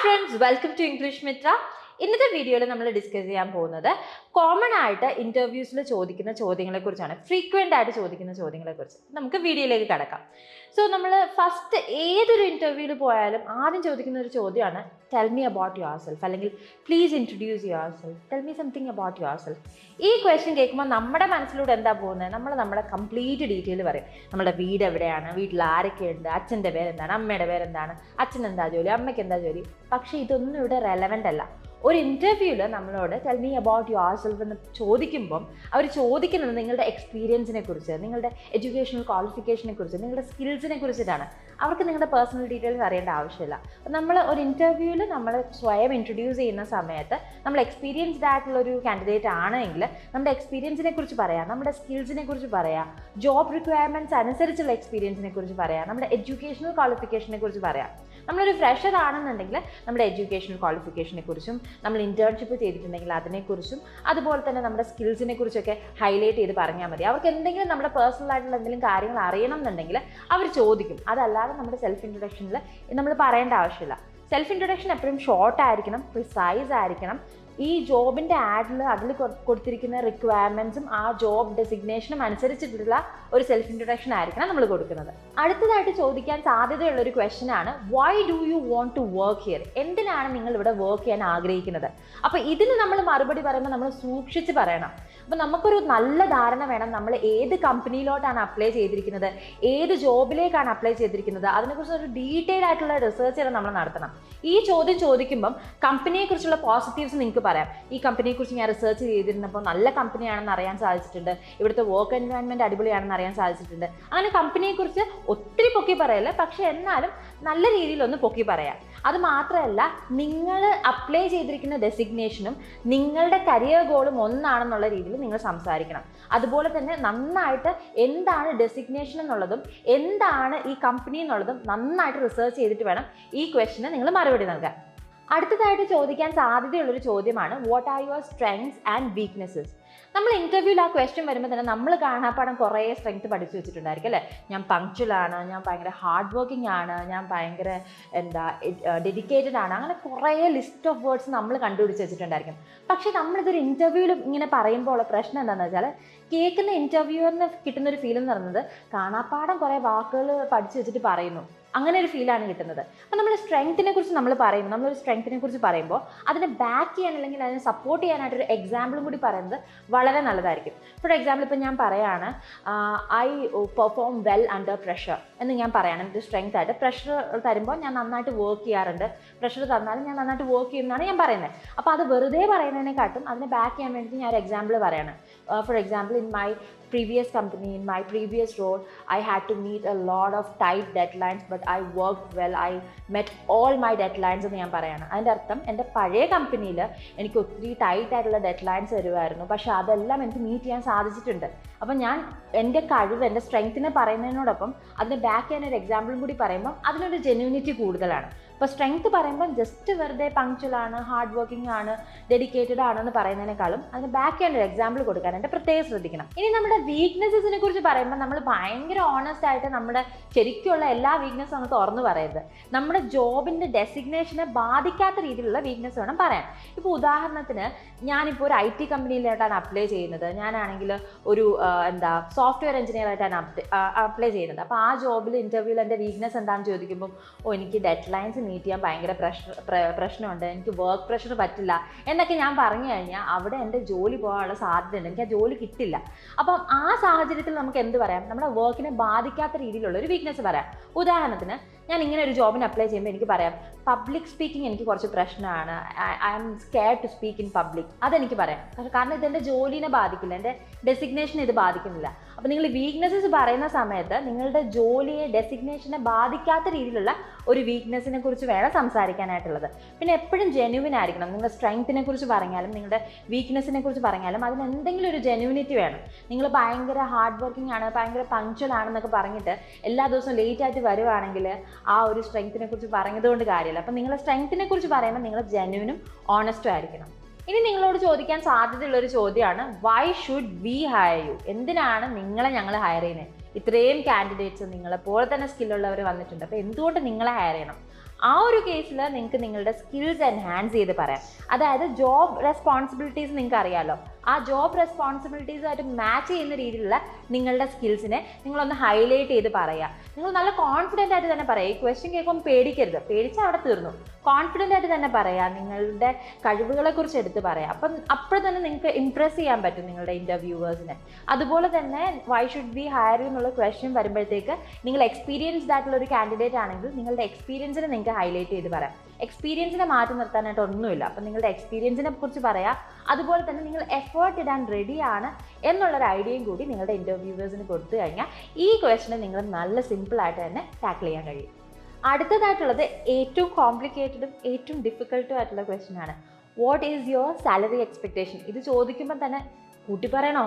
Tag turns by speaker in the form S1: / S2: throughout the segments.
S1: Friends welcome to English Mitra ഇന്നത്തെ വീഡിയോയിൽ നമ്മൾ ഡിസ്കസ് ചെയ്യാൻ പോകുന്നത് കോമൺ ആയിട്ട് ഇന്റർവ്യൂസിൽ ചോദിക്കുന്ന ചോദ്യങ്ങളെ കുറിച്ചാണ്. ഫ്രീക്വന്റ് ആയിട്ട് ചോദിക്കുന്ന ചോദ്യങ്ങളെ കുറിച്ച്. നമുക്ക് വീഡിയോയിലേക്ക് കടക്കാം. സോ നമ്മൾ ഫസ്റ്റ് ഏതൊരു ഇന്റർവ്യൂവിൽ പോയാലും ആദ്യം ചോദിക്കുന്ന ഒരു ചോദ്യമാണ് tell me about yourself അല്ലെങ്കിൽ please introduce yourself tell me something about yourself ഈ ക്വസ്റ്റ്യൻ കേൾക്കുമ്പോൾ നമ്മുടെ മനസ്സിലൂടെ എന്താ പോകുന്നത് നമ്മൾ നമ്മുടെ കംപ്ലീറ്റ് ഡീറ്റെയിൽ പറയും. നമ്മുടെ വീട് എവിടെയാണ്? വീട്ടിൽ ആരൊക്കെയുണ്ട് അച്ഛന്റെ പേരെന്താണ്? അമ്മയുടെ പേരെന്താണ്? അച്ഛൻ എന്താ ജോലി? അമ്മയ്ക്ക് എന്താ ജോലി? പക്ഷേ ഇതൊന്നും ഇവിടെ റെലവന്റ് അല്ല. ഒരു ഇന്റർവ്യൂവിൽ നമ്മളോട് tell me about yourself എന്ന് ചോദിക്കുമ്പം അവർ ചോദിക്കുന്നത് നിങ്ങളുടെ എക്സ്പീരിയൻസിനെ കുറിച്ച് നിങ്ങളുടെ എഡ്യൂക്കേഷണൽ ക്വാളിഫിക്കേഷനെ കുറിച്ച് നിങ്ങളുടെ സ്കിൽസിനെ കുറിച്ചിട്ടാണ്. അവർക്ക് നിങ്ങളുടെ പേഴ്സണൽ ഡീറ്റെയിൽസ് അറിയേണ്ട ആവശ്യമില്ല. അപ്പം നമ്മൾ ഒരു ഇന്റർവ്യൂവിൽ നമ്മൾ സ്വയം ഇൻട്രൊഡ്യൂസ് ചെയ്യുന്ന സമയത്ത് നമ്മൾ എക്സ്പീരിയൻസ്ഡ് ആയിട്ടുള്ള ഒരു കാൻഡിഡേറ്റ് ആണെങ്കിൽ നമ്മുടെ എക്സ്പീരിയൻസിനെ കുറിച്ച് പറയാം നമ്മുടെ സ്കിൽസിനെ കുറിച്ച് പറയാം ജോബ് റിക്വയർമെന്റ്സ് അനുസരിച്ചുള്ള എക്സ്പീരിയൻസിനെ കുറിച്ച് പറയാം നമ്മുടെ എഡ്യൂക്കേഷണൽ ക്വാളിഫിക്കേഷനെ കുറിച്ച് പറയാം. നമ്മളൊരു ഫ്രഷർ ആണെന്നുണ്ടെങ്കിൽ നമ്മുടെ എഡ്യൂക്കേഷണൽ ക്വാളിഫിക്കേഷനെ കുറിച്ചും നമ്മൾ ഇന്റേൺഷിപ്പ് ചെയ്തിട്ടുണ്ടെങ്കിൽ അതിനെക്കുറിച്ചും അതുപോലെ തന്നെ നമ്മുടെ സ്കിൽസിനെ കുറിച്ചൊക്കെ ഹൈലൈറ്റ് ചെയ്ത് പറഞ്ഞാൽ മതി. അവർക്ക് എന്തെങ്കിലും നമ്മുടെ പേഴ്സണൽ ആയിട്ടുള്ള എന്തെങ്കിലും കാര്യങ്ങൾ അറിയണം എന്നുണ്ടെങ്കിൽ അവർ ചോദിക്കും. അതല്ലാതെ നമ്മുടെ സെൽഫ് ഇൻട്രൊഡക്ഷനിൽ നമ്മൾ പറയേണ്ട ആവശ്യമില്ല. സെൽഫ് ഇൻട്രൊഡക്ഷൻ എപ്പോഴും ഷോർട്ട് ആയിരിക്കണം പ്രിസൈസ് ആയിരിക്കണം. ഈ ജോബിന്റെ ആഡിൽ അതിൽ കൊടുത്തിരിക്കുന്ന റിക്വയർമെന്റ്സും ആ ജോബ് ഡെസിഗ്നേഷനും അനുസരിച്ചിട്ടുള്ള ഒരു സെൽഫ് ഇൻട്രൊഡക്ഷൻ ആയിരിക്കണം നമ്മൾ കൊടുക്കുന്നത്. അടുത്തതായിട്ട് ചോദിക്കാൻ സാധ്യതയുള്ള ഒരു ക്വസ്റ്റൻ ആണ് why do you want to work here എന്തിനാണ് നിങ്ങൾ ഇവിടെ വർക്ക് ചെയ്യാൻ ആഗ്രഹിക്കുന്നത്? അപ്പോൾ ഇതിന് നമ്മൾ മറുപടി പറയുമ്പോൾ നമ്മൾ സൂക്ഷിച്ച് പറയണം. അപ്പോൾ നമുക്കൊരു നല്ല ധാരണ വേണം നമ്മൾ ഏത് കമ്പനിയിലോട്ടാണ് അപ്ലൈ ചെയ്തിരിക്കുന്നത് ഏത് ജോബിലേക്കാണ് അപ്ലൈ ചെയ്തിരിക്കുന്നത് അതിനെക്കുറിച്ച് ഒരു ഡീറ്റെയിൽ ആയിട്ടുള്ള റിസർച്ച് നമ്മൾ നടത്തണം. ഈ ചോദ്യം ചോദിക്കുമ്പം കമ്പനിയെക്കുറിച്ചുള്ള പോസിറ്റീവ്സ് നിങ്ങൾക്ക് പറയാം. ഈ കമ്പനിയെക്കുറിച്ച് ഞാൻ റിസർച്ച് ചെയ്തിരുന്നപ്പോൾ നല്ല കമ്പനിയാണെന്ന് അറിയാൻ സാധിച്ചിട്ടുണ്ട്. ഇവിടുത്തെ വർക്ക് എൻവയോൺമെന്റ് അടിപൊളിയാണെന്ന് അറിയാൻ സാധിച്ചിട്ടുണ്ട്. അങ്ങനെ കമ്പനിയെ കുറിച്ച് ഒത്തിരി പൊക്കി പറയല്ല? പക്ഷെ എന്നാലും നല്ല രീതിയിലൊന്ന് പൊക്കി പറയാം. അത് മാത്രമല്ല നിങ്ങൾ അപ്ലൈ ചെയ്തിരിക്കുന്ന ഡെസിഗ്നേഷനും നിങ്ങളുടെ കരിയർ ഗോളും ഒന്നാണെന്നുള്ള രീതിയിൽ നിങ്ങൾ സംസാരിക്കണം. അതുപോലെ തന്നെ നന്നായിട്ട് എന്താണ് ഡെസിഗ്നേഷൻ എന്നുള്ളതും എന്താണ് ഈ കമ്പനി എന്നുള്ളതും നന്നായിട്ട് റിസർച്ച് ചെയ്തിട്ട് വേണം ഈ ക്വസ്റ്റിന് നിങ്ങൾ മറുപടി നൽകാൻ. അടുത്തതായിട്ട് ചോദിക്കാൻ സാധ്യതയുള്ളൊരു ചോദ്യമാണ് what are your strengths and weaknesses നമ്മൾ ഇന്റർവ്യൂവിൽ ആ ക്വസ്റ്റ്യൻ വരുമ്പോൾ തന്നെ നമ്മൾ കാണാപ്പാടം കുറേ സ്ട്രെങ്ത് പഠിച്ചു വെച്ചിട്ടുണ്ടായിരിക്കും അല്ലേ? ഞാൻ പങ്ക്ച്വലാണ് ഞാൻ ഭയങ്കര ഹാർഡ് വർക്കിംഗ് ആണ് ഞാൻ ഭയങ്കര എന്താ ഡെഡിക്കേറ്റഡ് ആണ്. അങ്ങനെ കുറേ ലിസ്റ്റ് ഓഫ് വേർഡ്സ് നമ്മൾ കണ്ടുപിടിച്ച് വെച്ചിട്ടുണ്ടായിരിക്കും. പക്ഷേ നമ്മളിതൊരു ഇന്റർവ്യൂവിൽ ഇങ്ങനെ പറയുമ്പോൾ ഉള്ള പ്രശ്നം എന്താണെന്ന് വെച്ചാൽ കേൾക്കുന്ന ഇന്റർവ്യൂവിന് കിട്ടുന്ന ഒരു ഫീൽ എന്ന് പറയുന്നത് കാണാപ്പാടം കുറേ വാക്കുകൾ പഠിച്ചു വെച്ചിട്ട് പറയുന്നു. അങ്ങനെ ഒരു ഫീലാണ് കിട്ടുന്നത്. അപ്പം നമ്മൾ സ്ട്രെങ്ത്തിനെ കുറിച്ച് നമ്മൾ പറയുമ്പോൾ നമ്മളൊരു സ്ട്രെങ്ത്തിനെ കുറിച്ച് പറയുമ്പോൾ അതിനെ ബാക്ക് ചെയ്യാൻ അല്ലെങ്കിൽ അതിനെ സപ്പോർട്ട് ചെയ്യാനായിട്ടൊരു എക്സാമ്പിളും കൂടി പറയുന്നത് വളരെ നല്ലതായിരിക്കും. ഫോർ എക്സാമ്പിൾ ഇപ്പം ഞാൻ പറയാണ് I perform well under pressure എന്ന് ഞാൻ പറയാണ്. എന്റെ സ്ട്രെങ്ത് ആയിട്ട് പ്രഷർ തരുമ്പോൾ ഞാൻ നന്നായിട്ട് വർക്ക് ചെയ്യാറുണ്ട്. പ്രഷർ തന്നാലും ഞാൻ നന്നായിട്ട് വർക്ക് ചെയ്യുന്നതാണ് ഞാൻ പറയുന്നത്. അപ്പോൾ അത് വെറുതെ പറയുന്നതിനെക്കാട്ടും അതിനെ ബാക്ക് ചെയ്യാൻ വേണ്ടിയിട്ട് ഞാൻ ഒരു എക്സാമ്പിൾ പറയാണ്. For example, in my previous company in my previous role i had to meet a lot of tight deadlines but i worked well. I met all my deadlines എന്ന് ഞാൻ പറയാണ്. അതിന്റെ അർത്ഥം എന്റെ പഴയ കമ്പനിയിൽ എനിക്ക് ഒത്തിരി ടൈറ്റ് ആയിട്ടുള്ള ഡെഡ്ലൈൻസ് വരുമായിരുന്നു. പക്ഷേ അതെല്ലാം എനിക്ക് മീറ്റ് ചെയ്യാൻ സാധിച്ചിട്ടുണ്ട്. അപ്പം ഞാൻ എന്റെ കഴിവ് എന്റെ സ്ട്രെങ്ത്തിനെ പറയുന്നതിനോടൊപ്പം അതിന്റെ ബാക്ക് ഞാൻ ഒരു എക്സാമ്പിളും കൂടി പറയുമ്പം അതിനൊരു ജെന്യൂനിറ്റി കൂടുതലാണ്. അപ്പോൾ സ്ട്രെങ്ത് പറയുമ്പോൾ ജസ്റ്റ് വെറുതെ പങ്ക്ച്വലാണ് ഹാർഡ് വർക്കിംഗ് ആണ് ഡെഡിക്കേറ്റഡ് ആണെന്ന് പറയുന്നതിനേക്കാളും അതിന് ബാക്ക് ഒരു എക്സാമ്പിൾ കൊടുക്കാനായിട്ട് പ്രത്യേകം ശ്രദ്ധിക്കണം. ഇനി നമ്മുടെ വീക്ക്നെസ്സസിനെ കുറിച്ച് പറയുമ്പോൾ നമ്മൾ ഭയങ്കര ഓണസ്റ്റ് ആയിട്ട് നമ്മുടെ ശരിക്കുള്ള എല്ലാ വീക്ക്നെസ്സും നമുക്ക് തുറന്നു പറയരുത്. നമ്മുടെ ജോബിന്റെ ഡെസിഗ്നേഷനെ ബാധിക്കാത്ത രീതിയിലുള്ള വീക്ക്നെസ് വേണം പറയാൻ. ഇപ്പോൾ ഉദാഹരണത്തിന് ഞാനിപ്പോൾ ഒരു ഐ ടി കമ്പനിയിലായിട്ടാണ് അപ്ലൈ ചെയ്യുന്നത്. ഞാനാണെങ്കിൽ ഒരു എന്താ സോഫ്റ്റ്വെയർ എഞ്ചിനീയർ ആയിട്ടാണ് അപ്ലൈ ചെയ്യുന്നത്. അപ്പോൾ ആ ജോബിൽ ഇന്റർവ്യൂവിൽ എന്റെ വീക്ക്നെസ് എന്താണെന്ന് ചോദിക്കുമ്പോൾ ഓ എനിക്ക് ഡെഡ് ലൈൻസ് മീറ്റ് ചെയ്യാൻ ഭയങ്കര പ്രഷർ പ്രശ്നമുണ്ട്. എനിക്ക് വർക്ക് പ്രഷർ പറ്റില്ല. എന്നൊക്കെ ഞാൻ പറഞ്ഞു കഴിഞ്ഞാൽ അവിടെ എന്റെ ജോലി പോകാനുള്ള സാധ്യതയുണ്ട് എനിക്ക് ആ ജോലി കിട്ടില്ല. അപ്പം ആ സാഹചര്യത്തിൽ നമുക്ക് എന്ത് പറയാം? നമ്മുടെ വർക്കിനെ ബാധിക്കാത്ത രീതിയിലുള്ള ഒരു വീക്ക്നെസ് പറയാം. ഉദാഹരണത്തിന് ഞാൻ ഇങ്ങനെ ഒരു ജോബിന് അപ്ലൈ ചെയ്യുമ്പോൾ എനിക്ക് പറയാം പബ്ലിക് സ്പീക്കിംഗ് എനിക്ക് കുറച്ച് പ്രശ്നമാണ്. I am scare to speak in public അതെനിക്ക് പറയാം. കാരണം ഇതെന്റെ ജോലിനെ ബാധിക്കില്ല. എന്റെ ഡെസിഗ്നേഷൻ ഇത് ബാധിക്കുന്നില്ല. അപ്പോൾ നിങ്ങൾ വീക്ക്നെസ്സസ് പറയുന്ന സമയത്ത് നിങ്ങളുടെ ജോലിയെ ഡെസിഗ്നേഷനെ ബാധിക്കാത്ത രീതിയിലുള്ള ഒരു വീക്ക്നെസ്സിനെ കുറിച്ച് വേണം സംസാരിക്കാനായിട്ടുള്ളത്. പിന്നെ എപ്പോഴും ജെന്യുവിൻ ആയിരിക്കണം. നിങ്ങളുടെ സ്ട്രെങ്ത്തിനെ കുറിച്ച് പറഞ്ഞാലും നിങ്ങളുടെ വീക്ക്നെസ്സിനെ കുറിച്ച് പറഞ്ഞാലും അതിന് എന്തെങ്കിലും ഒരു ജെന്യൂനിറ്റി വേണം. നിങ്ങൾ ഭയങ്കര ഹാർഡ് വർക്കിംഗ് ആണ് ഭയങ്കര പങ്ക്ച്വൽ ആണെന്നൊക്കെ പറഞ്ഞിട്ട് എല്ലാ ദിവസവും ലേറ്റ് ആയിട്ട് വരുവാണെങ്കിൽ ആ ഒരു സ്ട്രെങ്ത്തിനെ കുറിച്ച് പറഞ്ഞതുകൊണ്ട് കാര്യമില്ല. അപ്പം നിങ്ങളുടെ സ്ട്രെങ്ത്തിനെ കുറിച്ച് പറയുമ്പോൾ നിങ്ങൾ ജെന്യൂനും ഓണസ്റ്റും ആയിരിക്കണം. ഇനി നിങ്ങളോട് ചോദിക്കാൻ സാധ്യതയുള്ള ഒരു ചോദ്യമാണ് why should we hire you എന്തിനാണ് നിങ്ങളെ ഞങ്ങൾ ഹയർ ചെയ്യുന്നത് ഇത്രയും കാൻഡിഡേറ്റ്സ് നിങ്ങളെ പോലെ തന്നെ സ്കില്ലുള്ളവർ വന്നിട്ടുണ്ട്. അപ്പോൾ എന്തുകൊണ്ട് നിങ്ങളെ ഹയർ ചെയ്യണം? ആ ഒരു കേസിൽ നിങ്ങൾക്ക് നിങ്ങളുടെ സ്കിൽസ് എൻഹാൻസ് ചെയ്ത് പറയാം. അതായത് ജോബ് റെസ്പോൺസിബിലിറ്റീസ് നിങ്ങൾക്ക് അറിയാമല്ലോ ആ ജോബ് റെസ്പോൺസിബിലിറ്റീസുമായിട്ട് മാച്ച് ചെയ്യുന്ന രീതിയിലുള്ള നിങ്ങളുടെ സ്കിൽസിനെ നിങ്ങളൊന്ന് ഹൈലൈറ്റ് ചെയ്ത് പറയുക നിങ്ങൾ നല്ല കോൺഫിഡന്റ് ആയിട്ട് തന്നെ പറയുക ഈ ക്വസ്റ്റ്യൻ കേൾക്കുമ്പോൾ പേടിക്കരുത്. പേടിച്ചാൽ അവിടെ തീർന്നു. കോൺഫിഡന്റ് ആയിട്ട് തന്നെ പറയാം. നിങ്ങളുടെ കഴിവുകളെ കുറിച്ച് എടുത്ത് പറയാം. അപ്പം അപ്പോൾ തന്നെ നിങ്ങൾക്ക് ഇംപ്രസ് ചെയ്യാൻ പറ്റും നിങ്ങളുടെ ഇന്റർവ്യൂവേഴ്സിനെ അതുപോലെ തന്നെ വൈ ഷുഡ് ബി ഹയർ എന്നുള്ള ക്വസ്റ്റ്യൻ വരുമ്പോഴത്തേക്ക് നിങ്ങൾ എക്സ്പീരിയൻസ്ഡ് ആയിട്ടുള്ള ഒരു കാൻഡിഡേറ്റ് ആണെങ്കിൽ നിങ്ങളുടെ എക്സ്പീരിയൻസിനെ നിങ്ങൾക്ക് ഹൈലൈറ്റ് ചെയ്ത് പറയാം. എക്സ്പീരിയൻസിനെ മാറ്റി നിർത്താനായിട്ട് ഒന്നുമില്ല. അപ്പം നിങ്ങളുടെ എക്സ്പീരിയൻസിനെ കുറിച്ച് പറയാം. അതുപോലെ തന്നെ നിങ്ങൾ എഫേർട്ട് ഇടാൻ റെഡിയാണ് എന്നുള്ളൊരു ഐഡിയയും കൂടി നിങ്ങളുടെ ഇന്റർവ്യൂവേഴ്സിന് കൊടുത്തു കഴിഞ്ഞാൽ ഈ ക്വസ്റ്റിനെ നിങ്ങൾ നല്ല സിമ്പിളായിട്ട് തന്നെ ടാക്കിൾ ചെയ്യാൻ കഴിയും. അടുത്തതായിട്ടുള്ളത് ഏറ്റവും കോംപ്ലിക്കേറ്റഡും ഏറ്റവും ഡിഫിക്കൽട്ടും ആയിട്ടുള്ള ക്വസ്റ്റ്യൻ ആണ്. What is your salary expectation ഇത് ചോദിക്കുമ്പോൾ തന്നെ കൂട്ടി പറയണോ?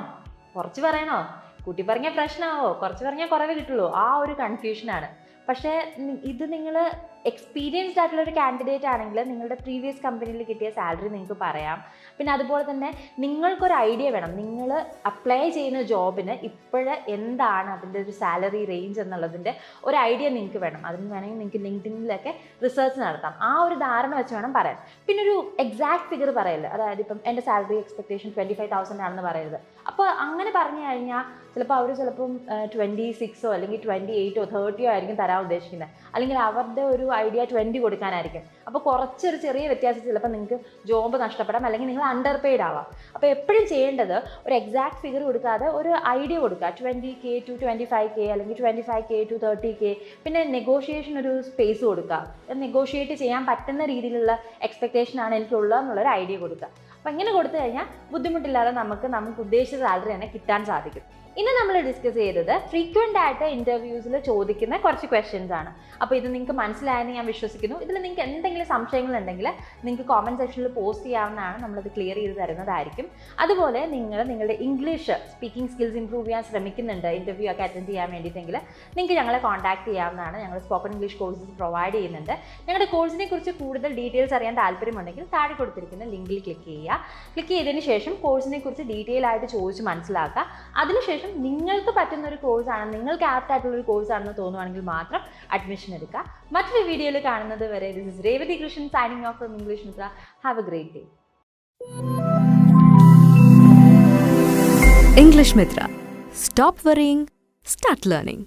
S1: കുറച്ച് പറയണോ? കൂട്ടി പറഞ്ഞാൽ പ്രശ്നമാവോ കുറച്ച് പറഞ്ഞാൽ കുറവേ കിട്ടുള്ളൂ. ആ ഒരു കൺഫ്യൂഷനാണ് പക്ഷേ ഇത് നിങ്ങൾ എക്സ്പീരിയൻസ്ഡ് ആയിട്ടുള്ള ഒരു കാൻഡിഡേറ്റ് ആണെങ്കിൽ നിങ്ങളുടെ പ്രീവിയസ് കമ്പനിയിൽ കിട്ടിയ സാലറി നിങ്ങൾക്ക് പറയാം. പിന്നെ അതുപോലെ തന്നെ നിങ്ങൾക്കൊരു ഐഡിയ വേണം. നിങ്ങൾ അപ്ലൈ ചെയ്യുന്ന ജോബിന് ഇപ്പോഴ് എന്താണ് അതിന്റെ ഒരു സാലറി റേഞ്ച് എന്നുള്ളതിന്റെ ഒരു ഐഡിയ നിങ്ങൾക്ക് വേണം. അതിന് വേണമെങ്കിൽ നിങ്ങൾക്ക് ലിങ്ക്ഡിനിലൊക്കെ റിസർച്ച് നടത്താം. ആ ഒരു ധാരണ വെച്ച് വേണം പറയാൻ. പിന്നെ ഒരു എക്സാക്ട് ഫിഗർ പറയല്ല അതായത് ഇപ്പം എന്റെ salary expectation twenty five thousand ആണെന്ന് പറയരുത്. അപ്പോൾ അങ്ങനെ പറഞ്ഞു കഴിഞ്ഞാൽ ചിലപ്പോൾ അവർ ചിലപ്പം ട്വന്റി സിക്സോ അല്ലെങ്കിൽ ട്വന്റി എയ്റ്റോ തേർട്ടിയോ ആയിരിക്കും തരാൻ ഉദ്ദേശിക്കുന്നത് അല്ലെങ്കിൽ അവരുടെ ഒരു ഐഡിയ ട്വന്റി കൊടുക്കാനായിരിക്കും. അപ്പോൾ കുറച്ചൊരു ചെറിയ വ്യത്യാസം ചിലപ്പോൾ നിങ്ങൾക്ക് ജോബ് നഷ്ടപ്പെടാം അല്ലെങ്കിൽ നിങ്ങൾ അണ്ടർ പെയ്ഡ് ആവാം. അപ്പോൾ എപ്പോഴും ചെയ്യേണ്ടത് ഒരു എക്സാക്ട് ഫിഗർ കൊടുക്കാതെ ഒരു ഐഡിയ കൊടുക്കുക. Twenty K to twenty five K അല്ലെങ്കിൽ twenty five K to thirty K പിന്നെ നെഗോഷിയേഷൻ ഒരു സ്പേസ് കൊടുക്കുക. നെഗോഷിയേറ്റ് ചെയ്യാൻ പറ്റുന്ന രീതിയിലുള്ള എക്സ്പെക്റ്റേഷനാണ് എനിക്കുള്ളത് എന്നുള്ളൊരു ഐഡിയ കൊടുക്കുക. അപ്പം ഇങ്ങനെ കൊടുത്തു കഴിഞ്ഞാൽ ബുദ്ധിമുട്ടില്ലാതെ നമുക്ക് നമുക്ക് ഉദ്ദേശിച്ച സാലറി തന്നെ കിട്ടാൻ സാധിക്കും. ഇന്ന് നമ്മൾ ഡിസ്കസ് ചെയ്തത് ഫ്രീക്വന്റ് ആയിട്ട് ഇന്റർവ്യൂസിൽ ചോദിക്കുന്ന കുറച്ച് ക്വസ്റ്റ്യൻസ് ആണ്. അപ്പോൾ ഇത് നിങ്ങൾക്ക് മനസ്സിലായെന്ന് ഞാൻ വിശ്വസിക്കുന്നു. ഇതിൽ നിങ്ങൾക്ക് എന്തെങ്കിലും സംശയങ്ങളുണ്ടെങ്കിൽ നിങ്ങൾക്ക് കോമന്റ് സെക്ഷനിൽ പോസ്റ്റ് ചെയ്യാവുന്നതാണ് നമ്മളത് ക്ലിയർ ചെയ്ത് തരുന്നതായിരിക്കും. അതുപോലെ നിങ്ങൾ നിങ്ങളുടെ ഇംഗ്ലീഷ് സ്പീക്കിംഗ് സ്കിൽസ് ഇംപ്രൂവ് ചെയ്യാൻ ശ്രമിക്കുന്നുണ്ട് ഇന്റർവ്യൂ ഒക്കെ അറ്റൻഡ് ചെയ്യാൻ വേണ്ടിയിട്ടെങ്കിൽ നിങ്ങൾക്ക് ഞങ്ങളെ കോൺടാക്ട് ചെയ്യാവുന്നതാണ്. ഞങ്ങൾ സ്പോക്കൺ ഇംഗ്ലീഷ് കോഴ്സസ് പ്രൊവൈഡ് ചെയ്യുന്നുണ്ട്. ഞങ്ങളുടെ കോഴ്സിനെ കുറിച്ച് കൂടുതൽ ഡീറ്റെയിൽസ് അറിയാൻ താല്പര്യമുണ്ടെങ്കിൽ താഴെ കൊടുത്തിരിക്കുന്ന ലിങ്കിൽ ക്ലിക്ക് ചെയ്യുക ക്ലിക്ക് ചെയ്തതിന് ശേഷം കോഴ്സിനെ കുറിച്ച് ഡീറ്റെയിൽ ആയിട്ട് ചോദിച്ച് മനസ്സിലാക്കുക. അതിനുശേഷം നിങ്ങൾക്ക് പറ്റുന്ന ഒരു കോഴ്സാണ് നിങ്ങൾക്ക് ആപ്റ്റ് ആയിട്ടുള്ള ഒരു കോഴ്സാണെന്ന് തോന്നുവാണെങ്കിൽ മാത്രം അഡ്മിഷൻ എടുക്കുക. മറ്റൊരു വീഡിയോയിൽ കാണുന്നത് വരെ this is Revathi Krishnan signing off from English Mitra have a great day
S2: English Mitra. Stop worrying, start learning.